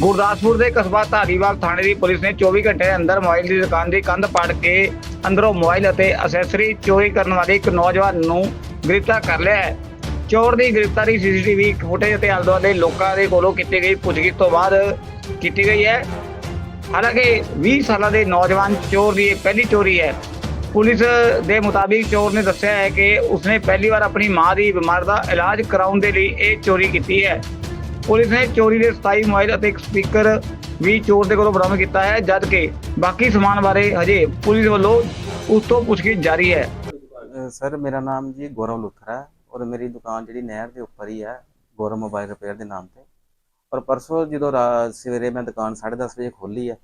ਗੁਰਦਾਸਪੁਰ ਦੇ ਕਸਬਾ ਧਾਰੀਵਾਲ ਥਾਣੇ ਦੀ ਪੁਲਿਸ ਨੇ 24 ਘੰਟੇ ਦੇ ਅੰਦਰ ਮੋਬਾਈਲ ਦੀ ਦੁਕਾਨ ਦੀ ਕੰਧ ਪਾੜ ਕੇ ਅੰਦਰੋਂ ਮੋਬਾਈਲ ਅਤੇ ਅਸੈਸਰੀ ਚੋਰੀ ਕਰਨ ਵਾਲੇ ਇੱਕ ਨੌਜਵਾਨ ਨੂੰ ਗ੍ਰਿਫਤਾਰ ਕਰ ਲਿਆ ਹੈ। ਚੋਰ ਦੀ ਗ੍ਰਿਫਤਾਰੀ ਸੀਸੀਟੀਵੀ ਫੁਟੇਜ ਅਤੇ ਆਲੇ ਦੁਆਲੇ ਲੋਕਾਂ ਦੇ ਕੋਲੋਂ ਕੀਤੀ ਗਈ ਪੁੱਛਗਿੱਛ ਤੋਂ ਬਾਅਦ ਕੀਤੀ ਗਈ ਹੈ। ਹਾਲਾਂਕਿ 20 ਸਾਲਾਂ ਦੇ ਨੌਜਵਾਨ ਚੋਰ ਦੀ ਇਹ ਪਹਿਲੀ ਚੋਰੀ ਹੈ। ਪੁਲਿਸ ਦੇ ਮੁਤਾਬਿਕ ਚੋਰ ਨੇ ਦੱਸਿਆ ਹੈ ਕਿ ਉਸਨੇ ਪਹਿਲੀ ਵਾਰ ਆਪਣੀ ਮਾਂ ਦੀ ਬਿਮਾਰ ਦਾ ਇਲਾਜ ਕਰਾਉਣ ਦੇ ਲਈ ਇਹ ਚੋਰੀ ਕੀਤੀ ਹੈ। ਪੁਲਿਸ ਨੇ ਚੋਰੀ ਦੇ 27 ਮੋਬਾਈਲ ਅਤੇ ਇੱਕ ਸਪੀਕਰ ਵੀ ਚੋਰ ਦੇ ਕੋਲੋਂ ਬਰਾਮਦ ਕੀਤਾ ਹੈ, ਜਦ ਕਿ ਬਾਕੀ ਸਮਾਨ ਬਾਰੇ ਹਜੇ ਪੁਲਿਸ ਵੱਲੋਂ ਉਸ ਤੋਂ ਪੁੱਛਗਿੱਛ ਜਾਰੀ ਹੈ। ਸਰ, ਮੇਰਾ ਨਾਮ ਜੀ ਗੌਰਵ ਲੁਥਰਾ ਹੈ ਔਰ ਮੇਰੀ ਦੁਕਾਨ ਜਿਹੜੀ ਨਹਿਰ ਦੇ ਉੱਪਰ ਹੀ ਹੈ, ਗੌਰਵ ਮੋਬਾਈਲ ਰਿਪੇਅਰ ਦੇ ਨਾਮ ਤੇ। ਔਰ ਪਰਸੋਂ ਜਦੋਂ ਰਾ- ਸਵੇਰੇ ਮੈਂ ਦੁਕਾਨ 10:30 ਵਜੇ ਖੋਲੀ ਹੈ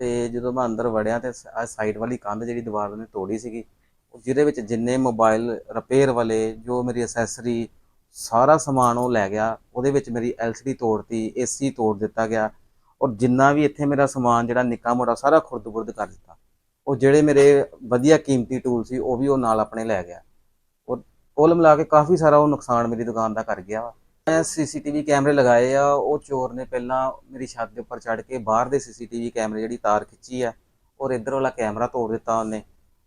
ਤੇ ਜਦੋਂ ਮੈਂ ਅੰਦਰ ਵੜਿਆ ਤੇ ਸਾਈਡ ਵਾਲੀ ਕੰਧ ਜਿਹੜੀ ਦੀਵਾਰ ਨੇ ਤੋੜੀ ਸੀਗੀ, ਜਿਹਦੇ ਵਿੱਚ ਜਿੰਨੇ ਮੋਬਾਈਲ ਰਿਪੇਅਰ ਵਾਲੇ, ਜੋ ਮੇਰੀ ਅਸੈਸਰੀ ਸਾਰਾ ਸਮਾਨ ਉਹ ਲੈ ਗਿਆ, ਉਹਦੇ ਵਿੱਚ ਮੇਰੀ LCD ਤੋੜਤੀ AC ਤੋੜ ਦਿੱਤਾ ਗਿਆ, ਔਰ ਜਿੰਨਾ ਵੀ ਇੱਥੇ ਮੇਰਾ ਸਮਾਨ ਜਿਹੜਾ ਨਿੱਕਾ ਮੋਟਾ ਸਾਰਾ ਖੁਰਦ-ਬੁਰਦ ਕਰ ਦਿੱਤਾ। ਉਹ ਜਿਹੜੇ ਮੇਰੇ ਵਧੀਆ ਕੀਮਤੀ ਟੂਲ ਸੀ, ਉਹ ਵੀ ਉਹ ਨਾਲ ਆਪਣੇ ਲੈ ਗਿਆ। ਔਰ ਕੁੱਲ ਮਿਲਾ ਕੇ ਕਾਫੀ ਸਾਰਾ ਉਹ ਨੁਕਸਾਨ ਮੇਰੀ ਦੁਕਾਨ ਦਾ ਕਰ ਗਿਆ ਵਾ। ਮੈਂ ਸੀਸੀਟੀਵੀ ਕੈਮਰੇ ਲਗਾਏ ਆ, ਉਹ ਚੋਰ ਨੇ ਪਹਿਲਾਂ ਮੇਰੀ ਛੱਤ ਦੇ ਉੱਪਰ ਚੜ੍ਹ ਕੇ ਬਾਹਰ ਦੇ ਸੀਸੀਟੀਵੀ ਕੈਮਰੇ ਜਿਹੜੀ ਤਾਰ ਖਿੱਚੀ ਆ, ਔਰ ਇੱਧਰ ਵਾਲਾ ਕੈਮਰਾ ਤੋੜ ਦਿੱਤਾ ਉਹਨੇ।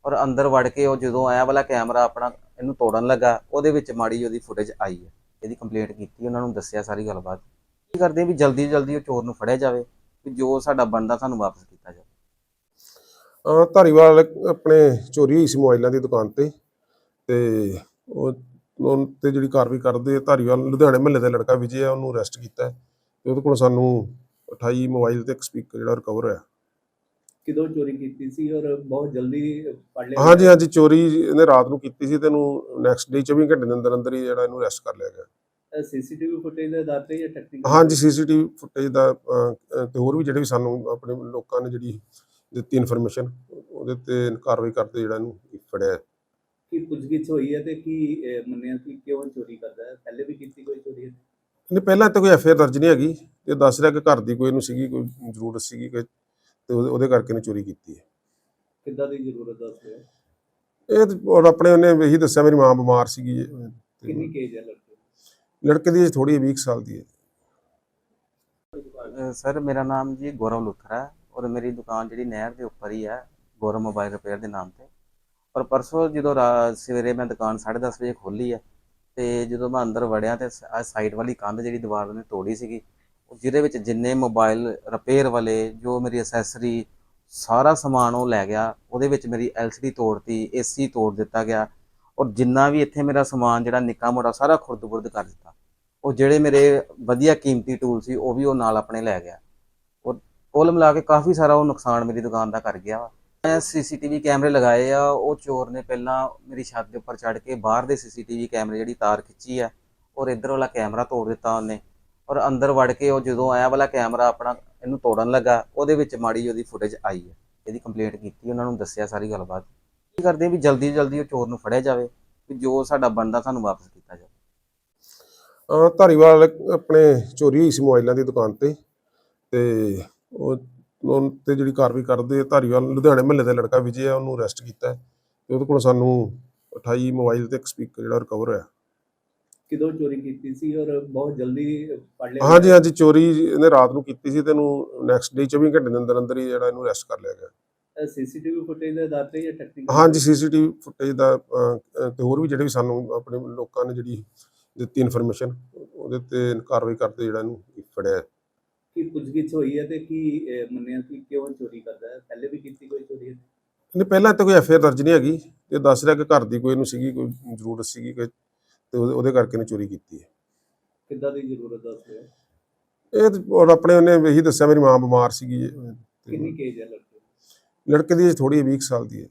ਔਰ ਅੰਦਰ ਵੜ ਕੇ ਉਹ ਜਦੋਂ ਆਇਆ ਵਾਲਾ ਕੈਮਰਾ ਆਪਣਾ ਇਹਨੂੰ ਤੋੜਨ ਲੱਗਾ, ਉਹਦੇ ਵਿੱਚ ਮਾੜੀ ਉਹਦੀ ਫੁਟੇਜ ਆਈ ਹੈ। ਇਹਦੀ ਕੰਪਲੇਂਟ ਕੀਤੀ, ਉਹਨਾਂ ਨੂੰ ਦੱਸਿਆ ਸਾਰੀ ਗੱਲਬਾਤ। ਕੀ ਕਰਦੇ ਵੀ ਜਲਦੀ ਤੋਂ ਜਲਦੀ ਉਹ ਚੋਰ ਨੂੰ ਫੜਿਆ ਜਾਵੇ, ਵੀ ਜੋ ਸਾਡਾ ਬਣਦਾ ਸਾਨੂੰ ਵਾਪਸ ਕੀਤਾ ਜਾਵੇ। ਧਾਰੀਵਾਲ ਆਪਣੇ ਚੋਰੀ ਹੋਈ ਸੀ ਮੋਬਾਈਲਾਂ ਦੀ ਦੁਕਾਨ ਤੇ ਤੇ ਉਹ ਉਹ ਤੇ ਜਿਹੜੀ ਕਾਰਵਾਈ ਕਰਦੇ, ਧਾਰੀਵਾਲ ਲੁਧਿਆਣੇ ਮਹੱਲੇ ਦਾ ਲੜਕਾ ਵਿਜੇ ਆ, ਉਹਨੂੰ ਅਰੈਸਟ ਕੀਤਾ ਹੈ। ਤੇ ਉਹਦੇ ਕੋਲ ਸਾਨੂੰ 28 ਮੋਬਾਈਲ ਤੇ ਇੱਕ ਸਪੀਕਰ ਜਿਹੜਾ ਰਿਕਵਰ ਹੋਇਆ। ਕਿਦੋਂ ਚੋਰੀ ਕੀਤੀ ਸੀ ਔਰ ਬਹੁਤ ਜਲਦੀ ਫੜ ਲਿਆ ਹਾਂਜੀ ਹਾਂਜੀ ਚੋਰੀ ਇਹਨੇ ਰਾਤ ਨੂੰ ਕੀਤੀ ਸੀ ਤੇ ਇਹਨੂੰ ਨੈਕਸਟ ਡੇ 24 ਘੰਟੇ ਦੇ ਅੰਦਰ ਅੰਦਰ ਹੀ ਜਿਹੜਾ ਇਹਨੂੰ ਅਰੈਸਟ ਕਰ ਲਿਆ ਗਿਆ। ਸੀਸੀਟੀਵੀ ਫੁਟੇਜ ਦੇ ਆਧਾਰ ਤੇ ਜਾਂ ਟੈਕਨੀਕਲ ਹਾਂਜੀ ਸੀਸੀਟੀਵੀ ਫੁਟੇਜ ਦਾ ਅਹ, ਤੇ ਹੋਰ ਵੀ ਜਿਹੜੇ ਵੀ ਸਾਨੂੰ ਆਪਣੇ ਲੋਕਾਂ ਨੇ ਜਿਹੜੀ ਦਿੱਤੀ ਇਨਫੋਰਮੇਸ਼ਨ ਉਹਦੇ ਤੇ ਕਾਰਵਾਈ ਕਰਦੇ ਜਿਹੜਾ ਇਹਨੂੰ ਫੜਿਆ। ਹੈ। ਕੀ ਪੁੱਛਗਿੱਛ ਹੋਈ ਹੈ ਤੇ ਕੀ ਅਹ, ਮੰਨਿਆ ਕਿ ਕਿਉਂ ਚੋਰੀ ਕਰਦਾ ਹੈ? ਪਹਿਲੇ ਵੀ ਕੀਤੀ ਕੋਈ ਚੋਰੀ ਹੈ? ਨਹੀਂ ਪਹਿਲਾਂ ਤਾਂ ਕੋਈ ਐਫਆਈਆਰ ਦਰਜ ਨਹੀਂ ਹੈਗੀ। ਤੇ ਦੱਸ ਰਿਹਾ ਕਿ ਘਰ ਦੀ ਕੋਈ ਇਹਨੂੰ ਸੀਗੀ ਕੋਈ ਜ਼ਰੂਰਤ ਸੀਗੀ ਕਿ ਤੇ ਉਹਦੇ ਉਹਦੇ ਕਰਕੇ ਇਹਨੇ ਚੋਰੀ ਕੀਤੀ ਹੈ। ਕਿੱਦਾਂ ਦੀ ਜ਼ਰੂਰਤ ਦੱਸ ਰਿਹਾ ਇਹ ਤੇ ਔਰ ਆਪਣੇ ਉਹਨੇ ਇਹੀ ਦੱਸਿਆ ਮੇਰੀ ਮਾਂ ਬਿਮਾਰ ਸੀਗੀ ਤੇ ਕਿੰਨੀ ਕੇਜ ਹੈ ਲੜਕੇ ਲੜਕੇ ਦੀ ਥੋੜੀ 20 ਸਾਲ ਦੀ ਹੈ। ਅ, ਸਰ ਮੇਰਾ ਨਾਮ ਜੀ ਗੌਰਵ ਲੁਥਰਾ ਹੈ ਔਰ ਮੇਰੀ ਦੁਕਾਨ ਜਿਹੜੀ ਨਹਿਰ ਦੇ ਉੱਪਰ ਹੀ ਹੈ ਗੌਰਵ ਮੋਬਾਈਲ ਰਿਪੇਅਰ ਦੇ ਨਾਮ ਤੇ। ਔਰ ਪਰਸੋਂ ਜਦੋਂ ਰਾ- ਸਵੇਰੇ ਮੈਂ ਦੁਕਾਨ 10:30 ਵਜੇ ਖੋਲੀ ਹੈ ਤੇ ਜਦੋਂ ਮੈਂ ਅੰਦਰ ਵੜਿਆ ਤੇ ਸਾਈਡ ਵਾਲੀ ਕੰਧ ਜਿਹੜੀ ਦੀਵਾਰ ਨੇ ਤੋੜੀ ਸੀਗੀ ਜਿਹਦੇ ਵਿੱਚ ਜਿੰਨੇ ਮੋਬਾਈਲ ਰਿਪੇਅਰ ਵਾਲੇ, ਜੋ ਮੇਰੀ ਅਸੈਸਰੀ ਸਾਰਾ ਸਮਾਨ ਉਹ ਲੈ ਗਿਆ, ਉਹਦੇ ਵਿੱਚ ਮੇਰੀ LCD ਤੋੜਤੀ AC ਤੋੜ ਦਿੱਤਾ ਗਿਆ, ਔਰ ਜਿੰਨਾ ਵੀ ਇੱਥੇ ਮੇਰਾ ਸਮਾਨ ਜਿਹੜਾ ਨਿੱਕਾ ਮੋਟਾ ਸਾਰਾ ਖੁਰਦ-ਬੁਰਦ ਕਰ ਦਿੱਤਾ। ਉਹ ਜਿਹੜੇ ਮੇਰੇ ਵਧੀਆ ਕੀਮਤੀ ਟੂਲ ਸੀ, ਉਹ ਵੀ ਉਹ ਨਾਲ ਆਪਣੇ ਲੈ ਗਿਆ। ਔਰ ਕੁੱਲ ਮਿਲਾ ਕੇ ਕਾਫੀ ਸਾਰਾ ਉਹ ਨੁਕਸਾਨ ਮੇਰੀ ਦੁਕਾਨ ਦਾ ਕਰ ਗਿਆ ਵਾ। ਮੈਂ ਸੀਸੀਟੀਵੀ ਕੈਮਰੇ ਲਗਾਏ ਆ, ਉਹ ਚੋਰ ਨੇ ਪਹਿਲਾਂ ਮੇਰੀ ਛੱਤ ਦੇ ਉੱਪਰ ਚੜ੍ਹ ਕੇ ਬਾਹਰ ਦੇ ਸੀਸੀਟੀਵੀ ਕੈਮਰੇ ਜਿਹੜੀ ਤਾਰ ਖਿੱਚੀ ਆ, ਔਰ ਇੱਧਰ ਵਾਲਾ ਕੈਮਰਾ ਤੋੜ ਦਿੱਤਾ ਉਹਨੇ। ਔਰ ਅੰਦਰ ਵੜ ਕੇ ਉਹ ਜਦੋਂ ਆਇਆ ਵਾਲਾ ਕੈਮਰਾ ਆਪਣਾ ਇਹਨੂੰ ਤੋੜਨ ਲੱਗਾ, ਉਹਦੇ ਵਿੱਚ ਮਾੜੀ ਉਹਦੀ ਫੁਟੇਜ ਆਈ ਹੈ। ਇਹਦੀ ਕੰਪਲੇਂਟ ਕੀਤੀ, ਉਹਨਾਂ ਨੂੰ ਦੱਸਿਆ ਸਾਰੀ ਗੱਲਬਾਤ। ਕੀ ਕਰਦੇ ਵੀ ਜਲਦੀ ਜਲਦੀ ਉਹ ਚੋਰ ਨੂੰ ਫੜਿਆ ਜਾਵੇ, ਵੀ ਜੋ ਸਾਡਾ ਬਣਦਾ ਸਾਨੂੰ ਵਾਪਸ ਕੀਤਾ ਜਾਵੇ। ਧਾਰੀਵਾਲ ਆਪਣੇ ਚੋਰੀ ਹੋਈ ਸੀ ਮੋਬਾਈਲਾਂ ਦੀ ਦੁਕਾਨ ਤੇ ਤੇ ਉਹ ਉਹ ਤੇ ਜਿਹੜੀ ਕਾਰਵਾਈ ਕਰਦੇ, ਧਾਰੀਵਾਲ ਲੁਧਿਆਣੇ ਮਹੱਲੇ ਦਾ ਲੜਕਾ ਵਿਜੇ ਆ, ਉਹਨੂੰ ਅਰੈਸਟ ਕੀਤਾ। ਤੇ ਉਹਦੇ ਕੋਲ ਸਾਨੂੰ 28 ਮੋਬਾਈਲ ਤੇ ਇੱਕ ਸਪੀਕਰ ਜਿਹੜਾ ਰਿਕਵਰ ਹੋਇਆ। ਕਿਦੋਂ ਚੋਰੀ ਕੀਤੀ ਸੀ ਔਰ ਬਹੁਤ ਜਲਦੀ ਫੜ ਲਿਆ ਹਾਂਜੀ ਹਾਂਜੀ ਚੋਰੀ ਇਹਨੇ ਰਾਤ ਨੂੰ ਕੀਤੀ ਸੀ ਤੇ ਇਹਨੂੰ ਨੈਕਸਟ ਡੇ 24 ਘੰਟੇ ਦੇ ਅੰਦਰ ਅੰਦਰ ਹੀ ਜਿਹੜਾ ਇਹਨੂੰ ਅਰੈਸਟ ਕਰ ਲਿਆ ਗਿਆ। ਸੀਸੀਟੀਵੀ ਫੁਟੇਜ ਦੇ ਆਧਾਰ ਤੇ ਜਾਂ ਟੈਕਨੀਕਲ ਹਾਂਜੀ ਸੀਸੀਟੀਵੀ ਫੁਟੇਜ ਦਾ ਤੇ ਹੋਰ ਵੀ ਜਿਹੜੇ ਵੀ ਸਾਨੂੰ ਆਪਣੇ ਲੋਕਾਂ ਨੇ ਜਿਹੜੀ ਦਿੱਤੀ ਇਨਫੋਰਮੇਸ਼ਨ ਉਹਦੇ ਤੇ ਕਾਰਵਾਈ ਕਰਦੇ ਜਿਹੜਾ ਇਹਨੂੰ ਫੜਿਆ ਹੈ। ਕੀ ਪੁੱਛਗਿੱਛ ਹੋਈ ਹੈ ਤੇ ਕੀ ਅਹ, ਮੰਨਿਆ ਕਿ ਕਿਉਂ ਚੋਰੀ ਕਰਦਾ ਹੈ? ਪਹਿਲੇ ਵੀ ਕੀਤੀ ਕੋਈ ਚੋਰੀ ਹੈ? ਨਹੀਂ ਪਹਿਲਾਂ ਤਾਂ ਕੋਈ ਐਫਆਈਆਰ ਦਰਜ ਨਹੀਂ ਹੈਗੀ। ਤੇ ਦੱਸ ਰਿਹਾ ਕਿ ਘਰ ਦੀ ਕੋਈ ਇਹਨੂੰ ਸੀਗੀ ਕੋਈ ਜ਼ਰੂਰਤ ਸੀਗੀ ਕਿ ਤੇ ਉਹਦੇ ਉਹਦੇ ਕਰਕੇ ਇਹਨੇ ਚੋਰੀ ਕੀਤੀ ਹੈ। ਕਿੱਦਾਂ ਦੀ ਜ਼ਰੂਰਤ ਦੱਸ ਰਿਹਾ ਇਹ ਤੇ ਔਰ ਆਪਣੇ ਉਹਨੇ ਇਹੀ ਦੱਸਿਆ ਮੇਰੀ ਮਾਂ ਬਿਮਾਰ ਸੀਗੀ ਤੇ ਕਿੰਨੀ ਕੇਜ ਹੈ ਲੜਕੇ ਲੜਕੇ ਦੀ ਥੋੜੀ 20 ਸਾਲ ਦੀ ਹੈ।